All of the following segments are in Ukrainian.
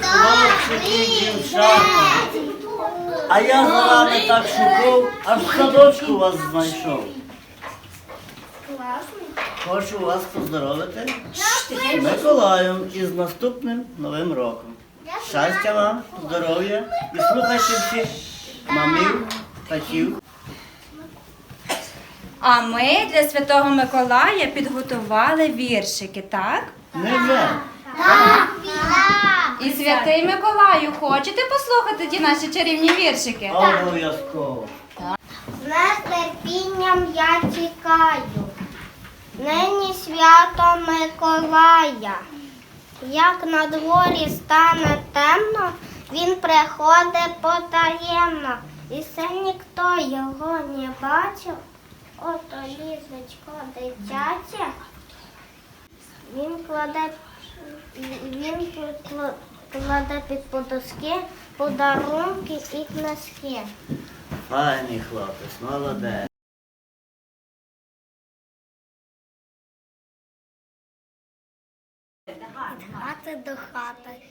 хлопчики, дівчата. А я за вами так шукав, аж в садочку вас знайшов. Хочу вас поздоровити з Миколаєм і з наступним новим роком. Щастя вам, здоров'я і слухайте всіх мамів, татів. А ми для Святого Миколая підготували віршики, так? Невже? І святий Миколаю, хочете послухати ті наші чарівні віршики? Обов'язково. З нетерпінням я чекаю. Нині свято Миколая. Як на дворі стане темно, він приходить потаємно. І все ніхто його не бачив. Ото лізочко дитяче. Він кладе, він кла- кладе під подоски подарунки і книжки. Файний хлопець, молодець. Від хати до хати.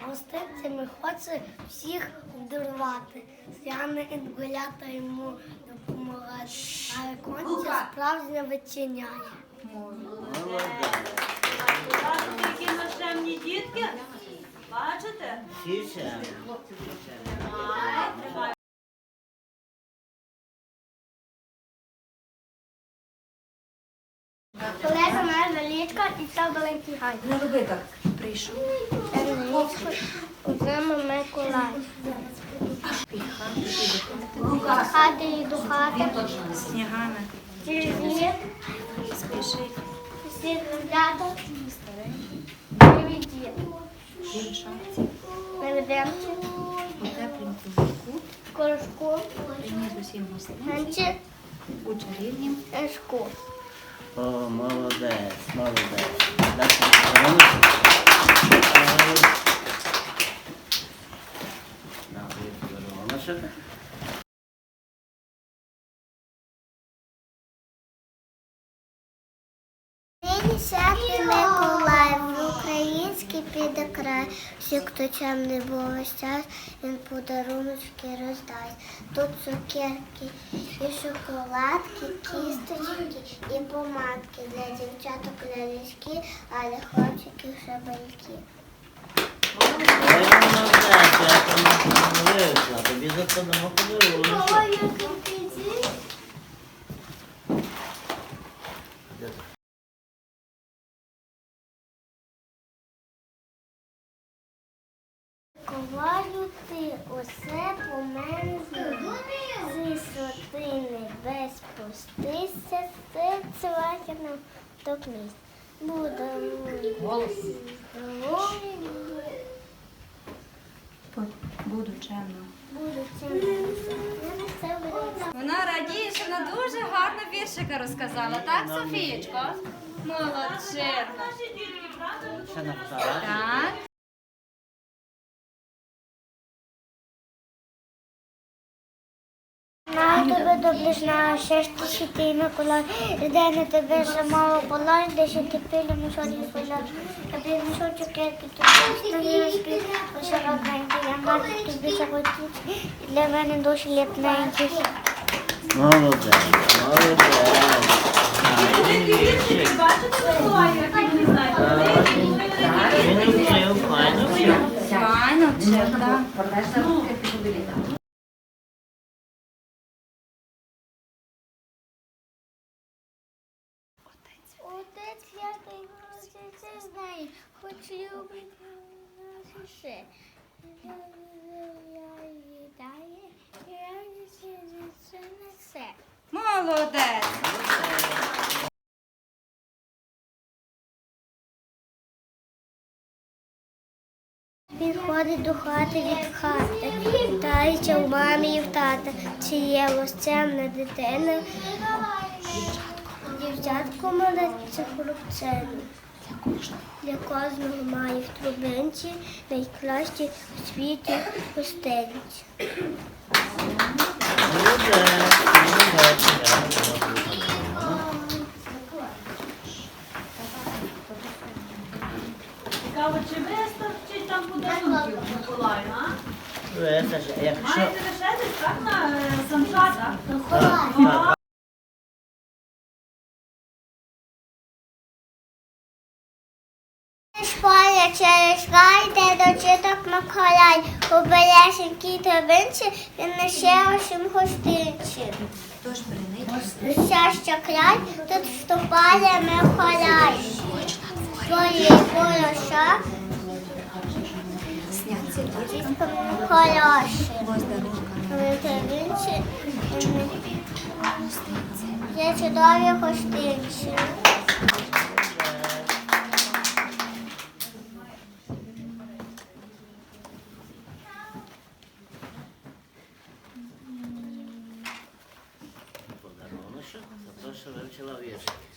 Гостинцями хоче всіх обдарувати. Свяне інгулята йому допомагати. А віконця справжня відчиняє. Молодець. Сіся. Коли замерзла лічка і став великий гай. Не роби так. Прийшов. Лічко Миколай. Хати і до хати. Снігами. Через літ Спішить. всі розглядав. Привіді. Ремчик. Потеплим кульку. Корошку. Принесусім гостинці. У чарівнім. Ешку. О, молодець, молодець. Дальше червоночок. Наприклад, червоночок. Український піде край. Всі, хто чемний був весь час, він подаруночки роздасть. Тут цукерки і шоколадки, кісточки і помадки для дівчаток лялечки, а для хлопчиків шабельки. Не. Тобі за це подарунок. Ти усе по мене зі сотини без спустися, серце лакерним до місць. Буде Буду чемно. Буду буде. Вона радіє, що вона дуже гарно віршика розказала, так, Софієчко? Молодчинка. Наші дітки, правда? Ще на. Так. Тебе доближна, ще ж ти святий Миколай, де на тебе мало полай, де ще ти пилю мішочі свиляш. Тобі мішочок цукерки, тобі станівські, лише родненькі, я мати тобі захотіть, і для мене душі ліпненькі. Молодець, молодець. Бачите? Він файно вчив, так. Хоч любить нас усе. Це. Молодець. Він ходить до хати від хати, питається у мамі і в тата, чи є лосцемна дитина. Дівчатко молодце хлопцеві. Для кожного має в трубинці найкращі у світі гостинці. Цікаво, чи вистачить там подарунків Миколаю, а? Маєте лише так на е, санчатах? Через рай, де дочиток Миколай, у белесенькій травинці він несе усім гостинці. Щастя край, тут вступає Миколай. Твої хороша, хороші. Є чудові гостинці. За те,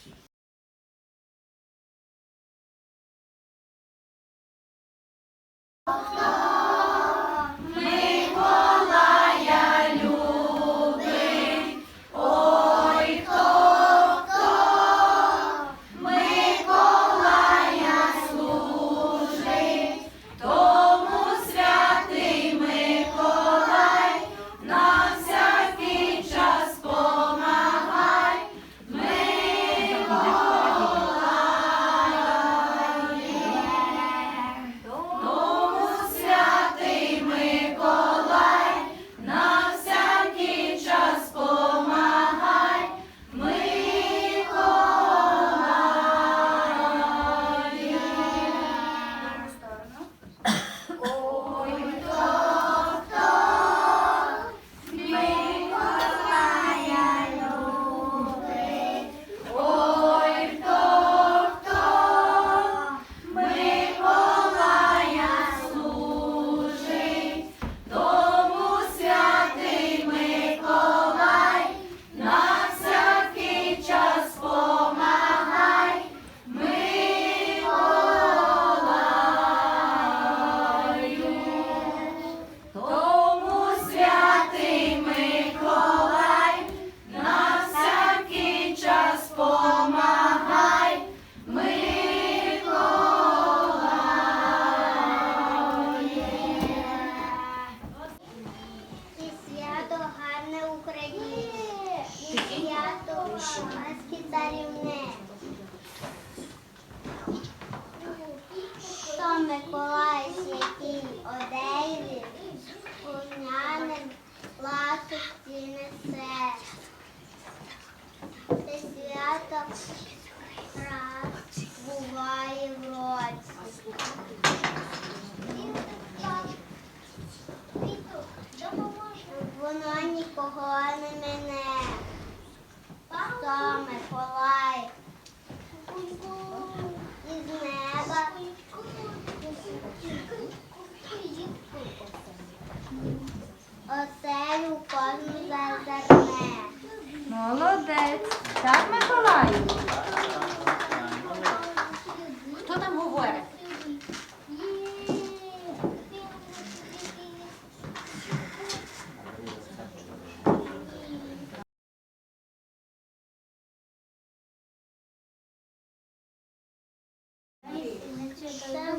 раз в році. Воно нікого не мене. То Миколай. Із неба. Оселю кожну зазирне. Молодець. Так, Миколаю? Хто там говорить?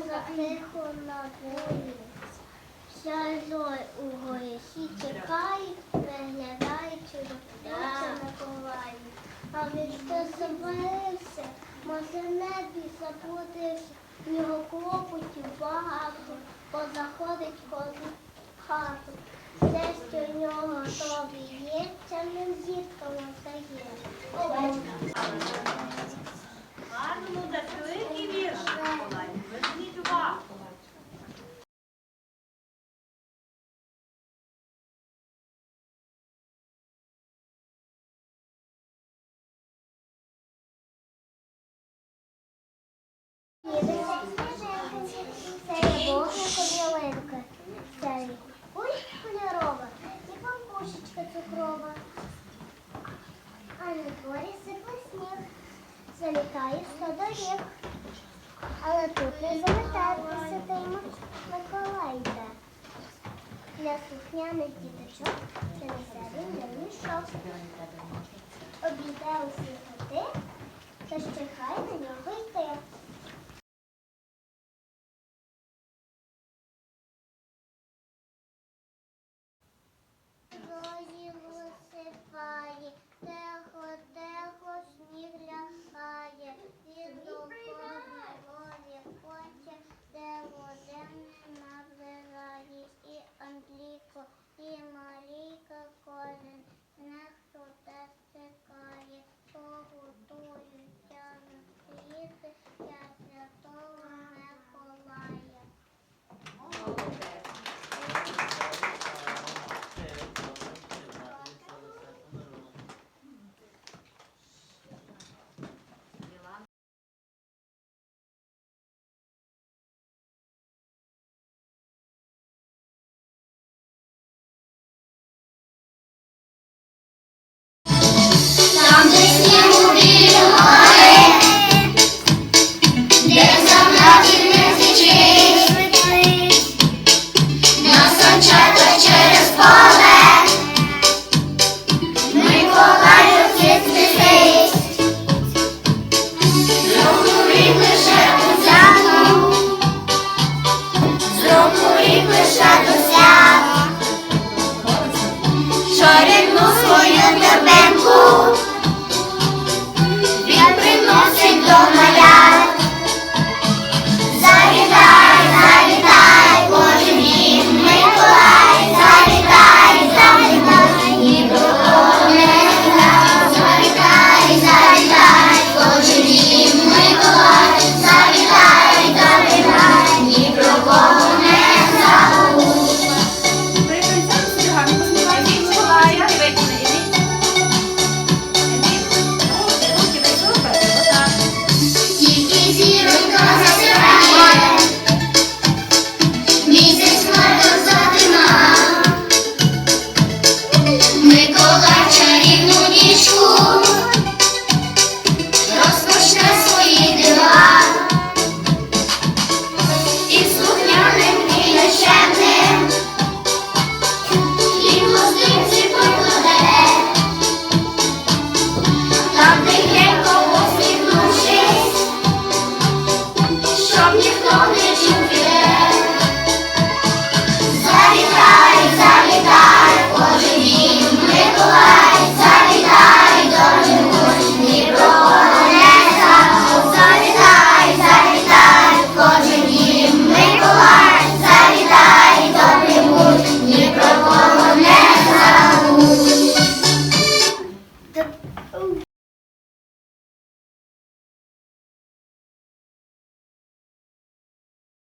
Затихо на полі. Вся зой у горіші чекає, виглядаючи до птиця Миколаю. А він ще забився, може небі заплутався, в нього клопотів багато, бо заходить кожну хату. Все, що в нього тобі є, це не зіткало стає. Гарно, ну, так великий вірш, Миколай. Візьміть увагу. Це є вогнико ялинка, це є кулька кольорова і пампушечка цукрова. А на дворі сипле сніг, залітає сто доріг. Але тут не залетатися тима Миколай йде. Для слухняних діточок принесе він на мішок. Обійде усі ходи, та ще хай на нього йти. набирає і Андрійко, і Марійка кожен, не хто те стикає, поготує. 복